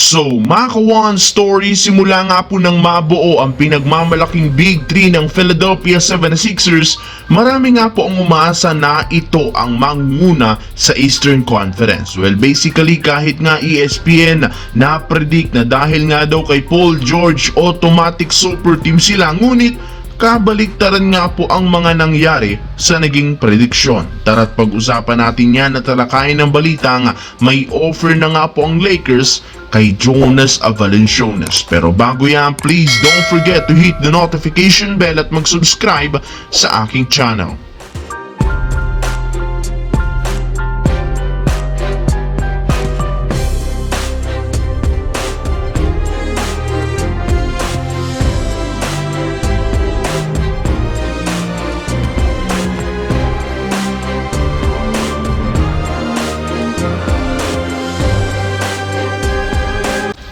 So, mga kawan story, simula nga po nang mabuo ang pinagmamalaking Big 3 ng Philadelphia 76ers, marami nga po ang umaasa na ito ang manguna sa Eastern Conference. Well, basically kahit nga ESPN na-predict na dahil nga daw kay Paul George automatic super team sila, ngunit kabaliktaran nga po ang mga nangyari sa naging prediksyon. Tara't pag-usapan natin yan at talakayin ng balita nga may offer na nga po ang Lakers kay Jonas Avalenciones. Pero bago yan, please don't forget to hit the notification bell at mag-subscribe sa aking channel.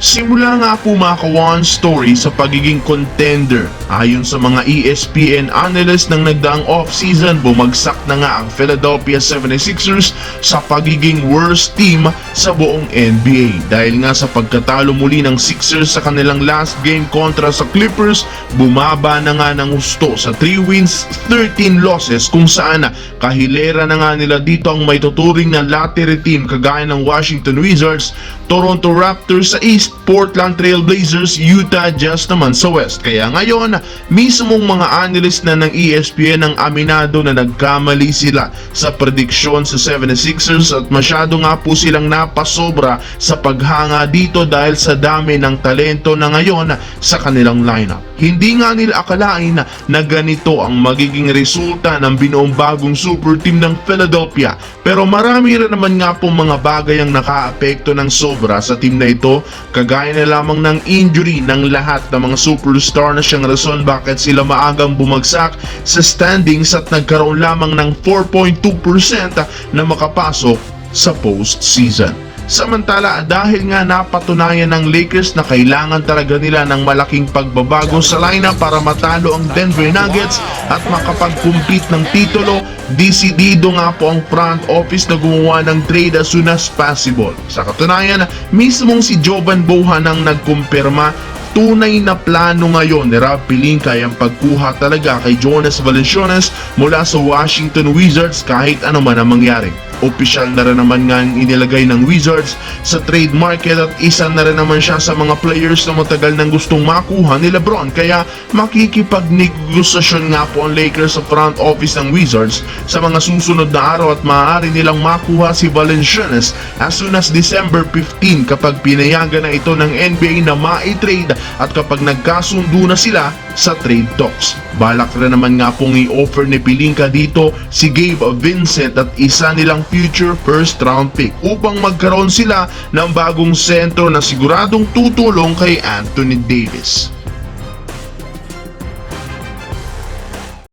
Simula nga po mga kawan story sa pagiging contender. Ayon sa mga ESPN analyst ng nagdaang off-season, bumagsak na nga ang Philadelphia 76ers sa pagiging worst team sa buong NBA. Dahil nga sa pagkatalo muli ng Sixers sa kanilang last game kontra sa Clippers, bumaba na nga ng gusto sa 3 wins, 13 losses kung saan kahilera na nga nila dito ang may tuturing na lottery team kagaya ng Washington Wizards, Toronto Raptors sa East, Portland Trail Blazers, Utah Jazz naman sa West. Kaya ngayon, mismong mga analyst na ng ESPN ang aminado na nagkamali sila sa prediksyon sa 76ers at masyado nga po silang napasobra sa paghanga dito dahil sa dami ng talento na ngayon sa kanilang lineup. Hindi nga nila akalain na ganito ang magiging resulta ng binuong bagong super team ng Philadelphia. Pero marami rin naman nga po mga bagay ang nakaapekto ng sobra sa team na ito, kagaya na lamang ng injury ng lahat ng mga superstar na siyang rason bakit sila maagang bumagsak sa standings at nagkaroon lamang ng 4.2% na makapasok sa postseason. Samantala dahil nga napatunayan ng Lakers na kailangan talaga nila ng malaking pagbabago sa lineup para matalo ang Denver Nuggets at makapag-compete ng titulo, desidido nga po ang front office na gumawa ng trade as soon as possible. Sa katunayan, mismong si Jovan Bohan ang nagkumpirma tunay na plano ngayon ni Rob Pelinka ay ang pagkuha talaga kay Jonas Valanciunas mula sa Washington Wizards kahit ano man ang mangyari. Opisyal na rin naman nga inilagay ng Wizards sa trade market at isa na rin naman siya sa mga players na matagal nang gustong makuha ni Lebron kaya makikipagnegosasyon nga po ang Lakers sa front office ng Wizards sa mga susunod na araw at maaari nilang makuha si Valanciunas as soon as December 15 kapag pinayagan na ito ng NBA na ma-trade at kapag nagkasundo na sila sa trade talks. Balak rin naman nga pong i-offer ni Pilinka dito si Gabe Vincent at isa nilang future first round pick upang magkaroon sila ng bagong sentro na siguradong tutulong kay Anthony Davis.